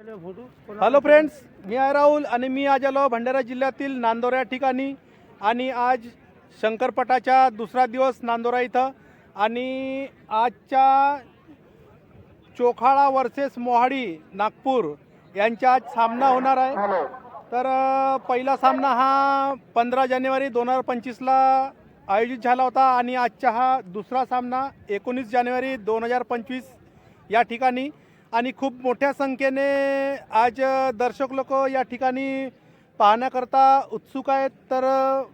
Hello friends मी आहे राहुल आणि मी आज आलो भंडारा जिल्ह्यातील नांदोरा या ठिकाणी. आणि आज शंकरपटाच्या दुसरा दिवस नांदोरा इथं. आणि आजच्या चोखाळा वर्सेस मोहाडी नागपूर यांचा आज सामना होणार आहे. तर पहिला सामना हा पंधरा जानेवारी दोन हजार पंचवीसला आयोजित झाला होता. आणि आजचा हा दुसरा सामना एकोणीस जानेवारी दोन हजार पंचवीस या ठिकाणी. आणि खूप मोठ्या संख्येने आज दर्शक लोक या ठिकाणी पाहण्याकरता उत्सुक आहेत. तर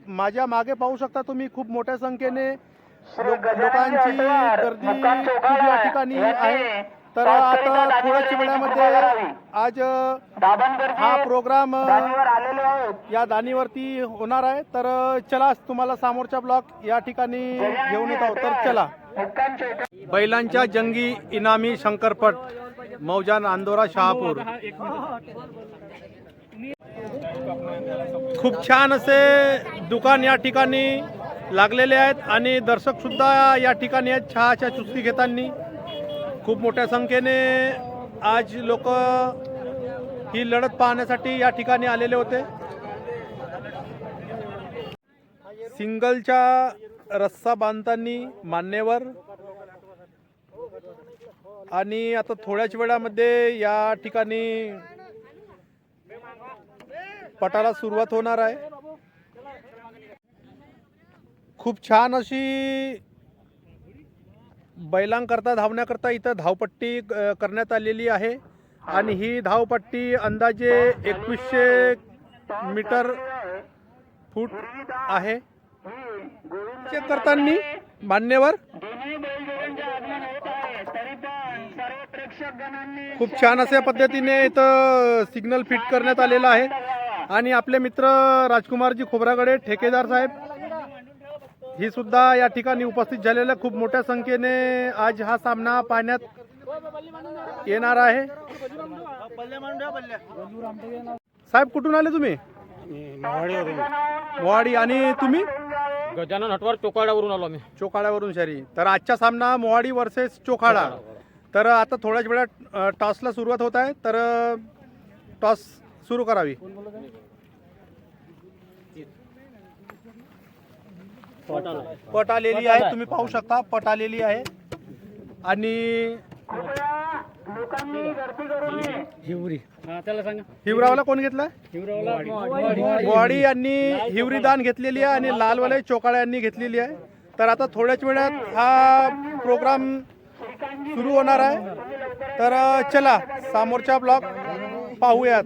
माझ्या मागे पाहू शकता तुम्ही खूप मोठ्या संख्येने लोक- लोकांची गर्दी या ठिकाणी आहे. तर आता थोड्याच वेळामध्ये आज हा प्रोग्राम या दानीवरती होणार आहे. तर चला तुम्हाला समोरचा ब्लॉक या ठिकाणी घेऊन येत आहोत. तर चला. बैलांच्या जंगी इनामी शंकरपट. मौजा नांदोरा शहापूर. खूप छान असे दुकान या ठिकाणी लागलेले आहेत आणि दर्शक सुद्धा या ठिकाणी आहेत चहाच्या चुस्ती घेताना. खूप मोठ्या संख्येने आज लोक ही लढत पाहण्यासाठी या ठिकाणी आलेले होते. सिंगलच्या रस्सा बांधताना मान्यवर आणि आता थोड्याच वेळामध्ये या ठिकाणी पटाला सुरुवात होणार आहे. खूप छान अशी बैलांकरता धावण्याकरता इथं धावपट्टी करण्यात आलेली आहे. आणि ही धावपट्टी अंदाजे एकवीसशे मीटर फूट आहे. चेक करताना मान्यवर. खूप छान अशा पद्धतीने इथं सिग्नल फिट करण्यात आलेलं आहे. आणि आपले मित्र राजकुमारजी खोबरागडे ठेकेदार साहेब ही सुद्धा या ठिकाणी उपस्थित झालेल्या खूप मोठ्या संख्येने आज हा सामना पाहण्यात येणार आहे. साहेब कुठून आले तुम्ही? मोहाडी आणि तुम्ही? गजानन हटवार चोकाड्यावरून आलो आम्ही. चोखाड्यावरून शरी तर आजचा सामना मोहाडी वर्सेस चोखाडा तर आता थोड्याच वेळात टॉसला सुरुवात होत आहे. तर टॉस सुरू करावी. पट आलेली आहे. तुम्ही पाहू शकता पट आलेली आहे. आणि हिवरी त्याला सांगा. हिवरावाला कोण घेतला? हिवरावला मोहाडी यांनी हिवरी दान घेतलेली आहे आणि लालवाले चोकाळा यांनी घेतलेली आहे. तर आता थोड्याच वेळात हा प्रोग्राम सुरू होणार आहे. तर चला समोरचा ब्लॉक पाहूयात.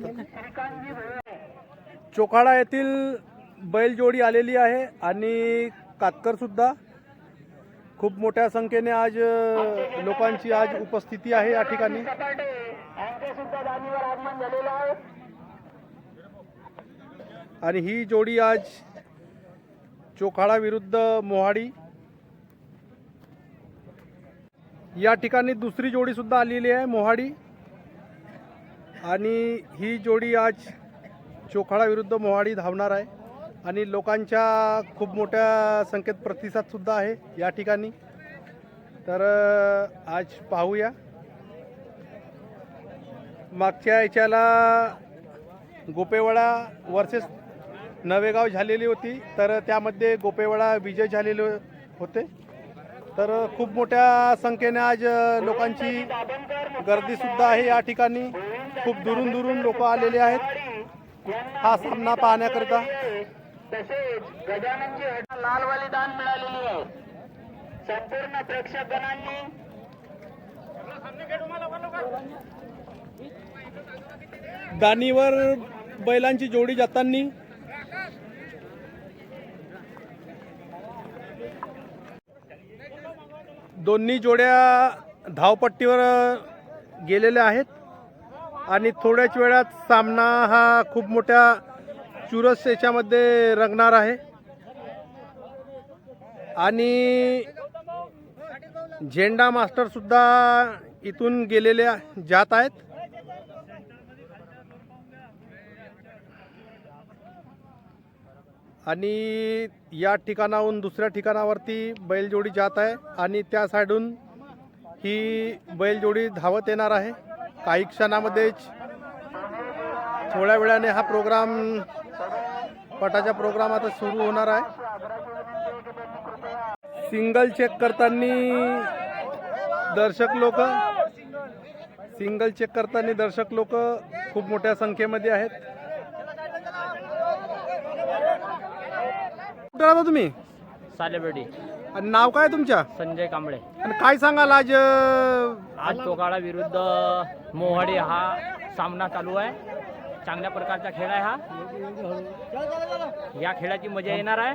चोखाडा येथील बैलजोडी आलेली आहे आणि कातकरसुद्धा खूप मोठ्या संख्येने आज लोकांची आज उपस्थिती आहे या ठिकाणी. आणि ही जोडी आज चोखाडा विरुद्ध मोहाडी या ठिकाणी दुसरी जोडीसुद्धा आलेली आहे मोहाडी. आणि ही जोडी आज चोखाडा विरुद्ध मोहाडी धावणार आहे. आणि लोकांच्या खूप मोठ्या संख्येत प्रतिसादसुद्धा आहे या ठिकाणी. तर आज पाहूया. मागच्या याच्याला गोपेवाडा वर्सेस नवेगाव झालेली होती तर त्यामध्ये गोपेवाडा विजय झालेले होते. तर खूप मोठ्या संख्येने आज लोकांची गर्दी सुद्धा आहे या ठिकाणी. खूप दुरून दुरून लोक आलेले आहेत. हा सामना पाहण्याकरिता. लालवाली दान मिळालेली आहे. संपूर्ण प्रेक्षकगणांनी दानीवर बैलांची जोडी जातानी दोन्ही जोड्या धावपट्टीवर गेलेल्या आहेत. आणि थोड्याच वेळात सामना हा खूप मोठ्या चुरस याच्यामध्ये रंगणार आहे. आणि झेंडा मास्टरसुद्धा इथून गेलेले जात आहेत. आणि या ठिकाणाहून दुसऱ्या ठिकाणावरती बैलजोडी जात आहे आणि त्या साईडून ही बैलजोडी धावत येणार आहे. काही क्षणामध्येच थोड्या वेळाने हा प्रोग्राम पटाचा प्रोग्राम आता सुरू होणार आहे. सिंगल चेक करताना दर्शक लोक सिंगल चेक करताना दर्शक लोक खूप मोठ्या संख्येमध्ये आहेत. कुठे राहता तुम्ही? सालेबेडी. आणि नाव काय तुमच्या? संजय कांबळे. आणि काय सांगाल आज अं, आज टोकाळा विरुद्ध मोहाडी हा सामना चालू आहे. चांगल्या प्रकारचा खेळ आहे हा. या खेळाची मजा येणार आहे.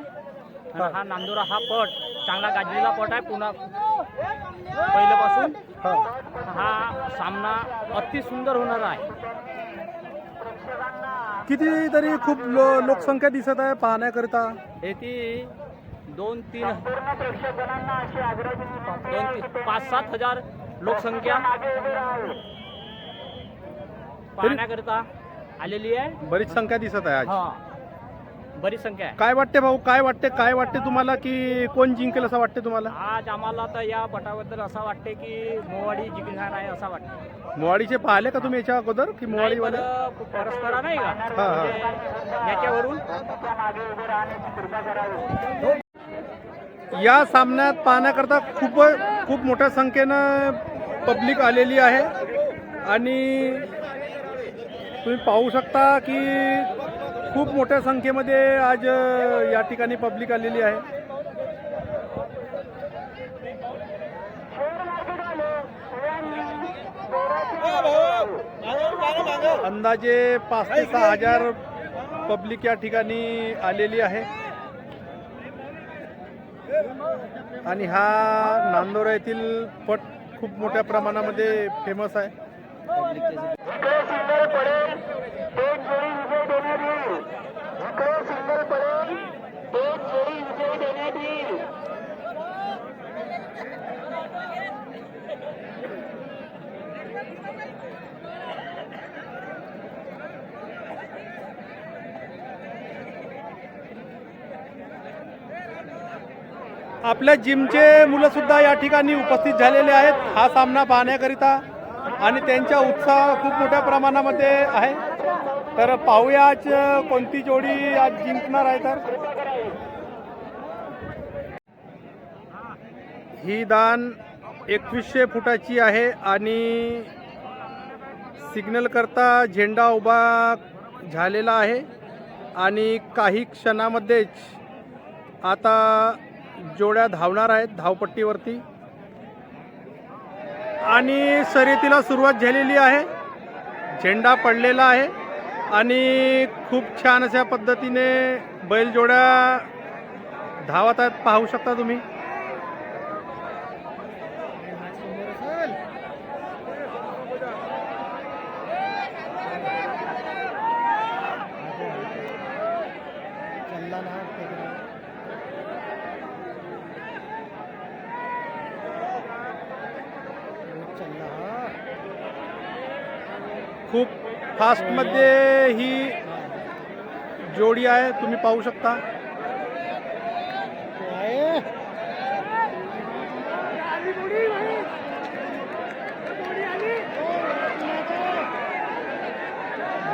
आणि हा नांदुरा हा पट चांगला गाजलेला पट आहे. पुन्हा पहिल्यापासून हा. हा सामना अति सुंदर होणार आहे. किती तरी खूप लो लोकसंख्या दिसत आहे पाहण्याकरिता? हे ती दोन तीन दोन तीन पाच सात हजार लोकसंख्या पाहण्याकरिता आलेली आहे. बरीच संख्या दिसत आहे आज. बरीच संख्या आहे. काय वाटते भाऊ? काय वाटते? काय वाटते तुम्हाला की कोण जिंकेल असं वाटते तुम्हाला? आज आम्हाला तर या पटाबद्दल असं वाटते की मोवाडी जिंकणार आहे असं वाटतं. मोवाडीचे पाहिले का तुम्ही याच्या अगोदर? की मोवाडीवाले परस्पर नाही का? हा. म्हणजे याच्यावरून. या सामन्यात पाहण्याकरता खूप खूप मोठ्या संख्येनं पब्लिक आलेली आहे. आणि तुम्ही पाहू शकता की खूप मोठ्या संख्येमध्ये आज या ठिकाणी पब्लिक आलेली आहे. अंदाजे पाच ते सहा हजार पब्लिक या ठिकाणी आलेली आहे. आणि हा नांदोरा येथील पट खूप मोठ्या प्रमाणामध्ये फेमस आहे इकडे सिंगल पडेल तेच जोडी विजय देण्यात येईल इकडे सिंगल पडेल तेच जोडी विजय देण्यात येईल आपल्या जिमचे मुलं सुद्धा या ठिकाणी उपस्थित झालेले आहेत. हा सामना पाहण्याकरिता आणि त्यांचा उत्साह खूप मोठ्या प्रमाणामध्ये आहे. तर पाहूया आज कोणती जोडी आज जिंकणार आहे तर. ही दान एकवीसशे फुटाची आहे आणि सिग्नल करता झेंडा उभा झालेला आहे. आणि काही क्षणामध्येच आता जोड्या धावणार आहेत धावपट्टीवरती. आणि शर्यतीला सुरुवात झालेली आहे. झेंडा पडलेला आहे आणि खूप छान अशा पद्धतीने बैलजोड्या धावत आहेत. पाहू शकता तुम्ही. खूप फास्टमध्ये ही जोडी है तुम्हें पहू शकता.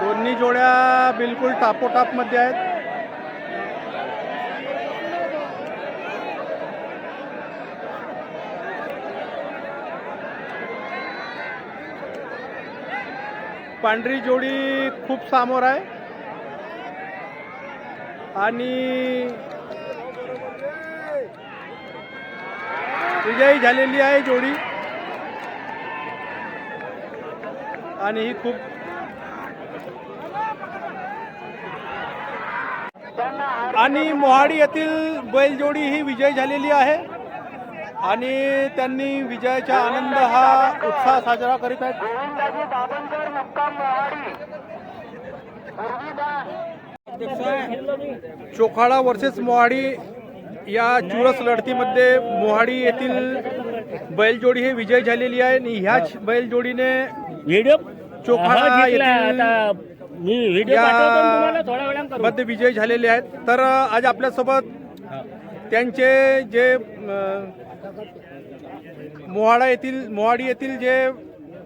दोन्ही जोड्या बिलकुल टापोटापमध्ये आहेत. पांढरी जोडी खूप समोर आहे. आणि विजयी झालेली आहे जोडी. आणि ही खूप आणि मोहाडी येथील बैलजोडी ही विजय झालेली आहे. आणि त्यांनी विजयाचा आनंद हा उत्साह साजरा करीत आहेत. चोखाडा वर्सेस मोहाडी या चुरस लढतीमध्ये मोहाडी येथील बैलजोडी ही विजय झालेली आहे आणि ह्याच बैलजोडीने व्हिडिओ चोखाडा येथील. मध्ये विजय झालेले आहेत तर आज आपल्यासोबत त्यांचे जे मोहाडा येथील मोहाडी येथील जे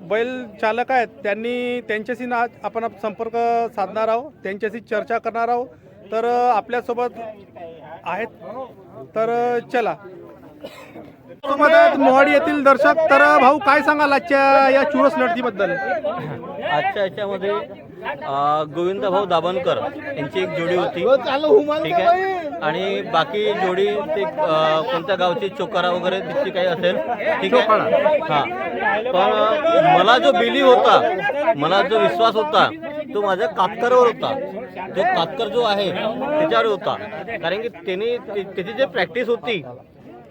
बैल चालक आहेत त्यांनी त्यांच्याशी ना आपण संपर्क साधणार आहोत त्यांच्याशी चर्चा करणार आहोत. तर आपल्यासोबत आहेत. तर चला. मोहाडी येथील दर्शक तर भाऊ काय सांगाल आजच्या या चुरस लढतीबद्दल? आजच्या याच्यामध्ये गोविंद भाऊ दाभणकर यांची एक जोडी होती. ठीक आहे? आणि बाकी जोडी ते कोणत्या गावची चोकारा वगैरे तिची काही असेल ठीक आहे. हा. पण मला जो बिलीव होता मला जो विश्वास होता तो माझ्या कातकरवर होता. जो कातकर जो आहे त्याच्यावर होता. कारण की त्याने त्याची जी प्रॅक्टिस होती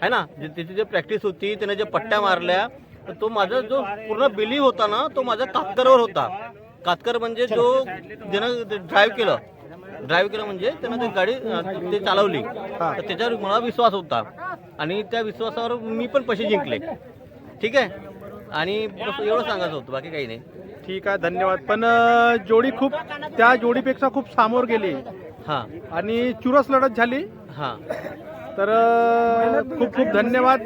है ना जे- त्याची जी प्रॅक्टिस होती त्याने जे पट्ट्या मारल्या तर तो माझा जो पूर्ण बिलीव होता ना तो माझ्या कातकरवर होता. कातकर म्हणजे जो ज्यानं ड्राईव्ह केलं. ड्राईव्ह केलं म्हणजे त्यानं ती गाडी अं, ते चालवली. तर त्याच्यावर मला विश्वास होता. आणि त्या विश्वासावर मी पण पैसे जिंकले. ठीक आहे? आणि बस एवढं सांगायचं होतं बाकी काही नाही. ठीक आहे धन्यवाद. पण अ, जोडी खूप त्या जोडीपेक्षा खूप सामोर गेली. हां. आणि चुरस लढत झाली. हां. तर अ, खूप खूप धन्यवाद.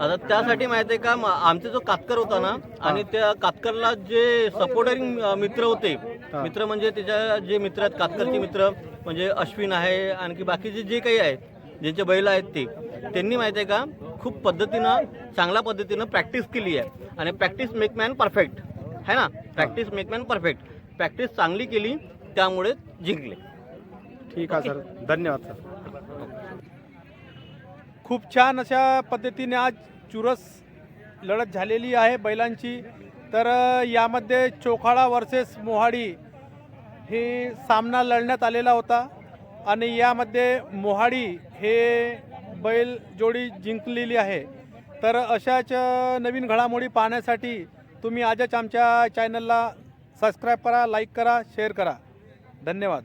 आता त्यासाठी माहिती आहे का म- आमचा जो कातकर होता ना आणि त्या कातकरला जे सपोर्टरिंग मित्र होते मित्र म्हणजे त्याच्या जे मित्र आहेत कातकरचे मित्र म्हणजे अश्विन आहे आणखी बाकीचे जे काही आहेत ज्यांचे बैल आहेत ते. त्यांनी माहिती आहे का खूप पद्धतीनं चांगल्या पद्धतीनं प्रॅक्टिस केली आहे. आणि प्रॅक्टिस मेक मॅन परफेक्ट है ना? Practice make man perfect practice चांगली केली त्यामुळे जिंकले. ठीक आहे सर. धन्यवाद सर. खूप छान अशा पद्धतीने आज चुरस लढत झालेली आहे बैलांची. तर यामध्ये चोखाडा वर्सेस मोहाडी हे सामना लढण्यात आलेला होता आणि यामध्ये मोहाडी हे बैल जोडी जिंकलेली आहे. तर अशाच नवीन घडामोडी पाहण्यासाठी तुम्ही आजच आमच्या चॅनलला सबस्क्राईब करा लाईक करा शेअर करा. धन्यवाद.